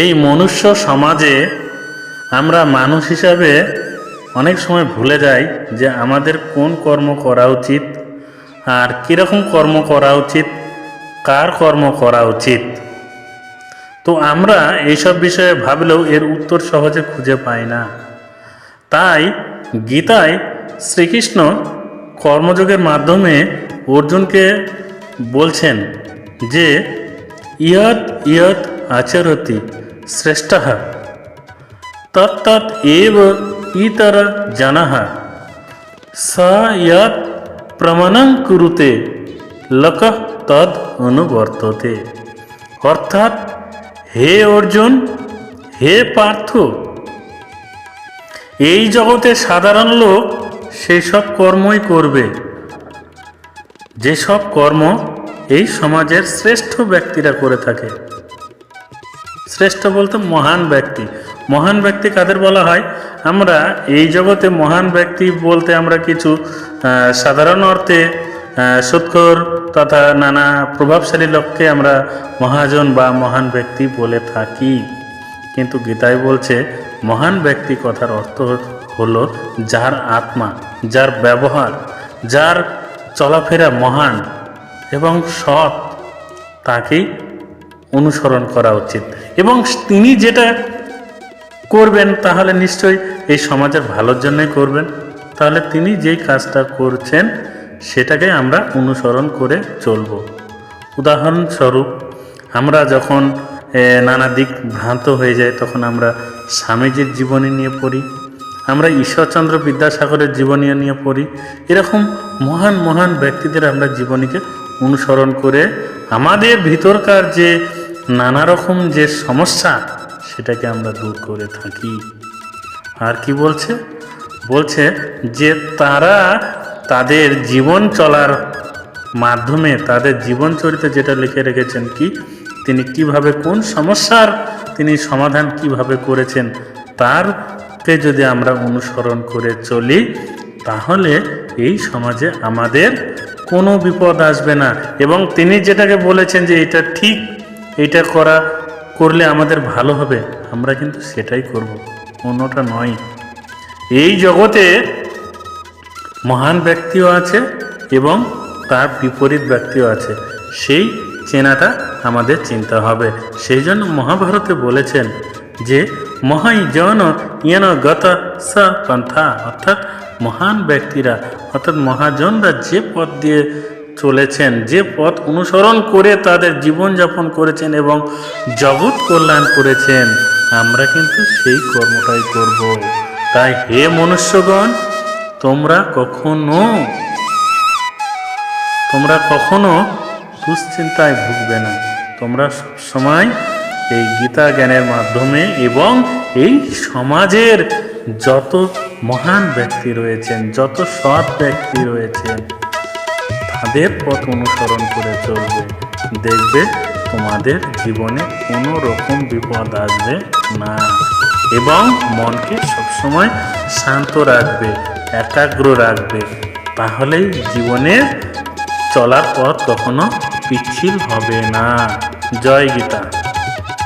এই মনুষ্য সমাজে আমরা মানুষ হিসাবে অনেক সময় ভুলে যাই যে আমাদের কোন কর্ম করা উচিত, আর কীরকম কর্ম করা উচিত, কার কর্ম করা উচিত। তো আমরা এইসব বিষয়ে ভাবলেও এর উত্তর সহজে খুঁজে পাই না। তাই গীতায় শ্রীকৃষ্ণ কর্মযোগের মাধ্যমে অর্জুনকে বলছেন যে ইয়ত ইয়ত আচরতি শ্রেষ্ঠ এব ইতর জনঃ ইয়ত প্রমাণং কুরুতে লোক তদ অনুবর্ততে অর্থাৎ হে অর্জুন হে পার্থ এই জগতে সাধারণ লোক সেই সব কর্মই করবে। যেসব কর্ম এই সমাজের শ্রেষ্ঠ ব্যক্তিরা করে থাকে। শ্রেষ্ঠ বলতে মহান ব্যক্তি। মহান ব্যক্তি কাদের বলা হয়? আমরা এই জগতে মহান ব্যক্তি বলতে আমরা কিছু সাধারণ অর্থে সৎকর তথা নানা প্রভাবশালী লোককে আমরা মহাজন বা মহান ব্যক্তি বলে থাকি। কিন্তু গীতায় বলছে, মহান ব্যক্তি কথার অর্থ হলো যার আত্মা, যার ব্যবহার, যার চলাফেরা মহান এবং সৎ, তাকেই অনুসরণ করা উচিত। এবং তিনি যেটা করবেন, তাহলে নিশ্চয়ই এই সমাজের ভালোর জন্যই করবেন। তাহলে তিনি যেই কাজটা করছেন সেটাকে আমরা অনুসরণ করে চলব। উদাহরণস্বরূপ, আমরা যখন নানা দিক ভ্রান্ত হয়ে যায় তখন আমরা স্বামীজির জীবনী নিয়ে পড়ি, আমরা ঈশ্বরচন্দ্র বিদ্যাসাগরের জীবনী নিয়ে পড়ি। এরকম মহান মহান ব্যক্তিদের আমরা জীবনীকে অনুসরণ করে আমাদের ভিতরকার যে নানা রকম যে সমস্যা সেটাকে আমরা দূর করে থাকি। আর কি বলছে? বলছে যে তারা তাদের জীবন চলার মাধ্যমে, তাদের জীবন চরিত্রে যেটা লিখে রেখেছেন কি, তিনি কীভাবে কোন সমস্যার তিনি সমাধান কীভাবে করেছেন, তারকে যদি আমরা অনুসরণ করে চলি, তাহলে এই সমাজে আমাদের কোনো বিপদ আসবে না। এবং তিনি যেটাকে বলেছেন যে এটা ঠিক এটা করা, করলে আমাদের ভালো হবে। আমরা কিন্তু সেটাই করব। অন্যটা নয়। এই জগতে মহান ব্যক্তিও আছে এবং তার বিপরীত ব্যক্তিও আছে। সেই চেনাটা আমাদের চিন্তা হবে। সেই জন্য মহাভারতে বলেছেন যে, মহাই জন ইয়ন গত স পন্থা। অর্থাৎ মহান ব্যক্তিরা, অর্থাৎ মহাজনরা যে পথ দিয়ে চলেছেন, যে পথ অনুসরণ করে তাদের জীবনযাপন করেছেন এবং জগৎ কল্যাণ করেছেন, আমরা কিন্তু সেই কর্মটাই করব। তাই হে মনুষ্যগণ, তোমরা কখনো তোমরা কখনো দুশ্চিন্তায় ভুগবে না। তোমরা সবসময় এই গীতা জ্ঞানের মাধ্যমে এবং এই সমাজের যত মহান ব্যক্তি রয়েছেন, যত সৎ ব্যক্তি রয়েছেন তাদের পথ অনুসরণ করে চলবে। দেখবে, তোমাদের জীবনে কোনো রকম বিপদ আসবে না। এবং মনকে সবসময় শান্ত রাখবে, একাগ্র রাখবে। তাহলেই জীবনের চলার পথ কখনো পিচ্ছিল হবে না। জয় গীতা।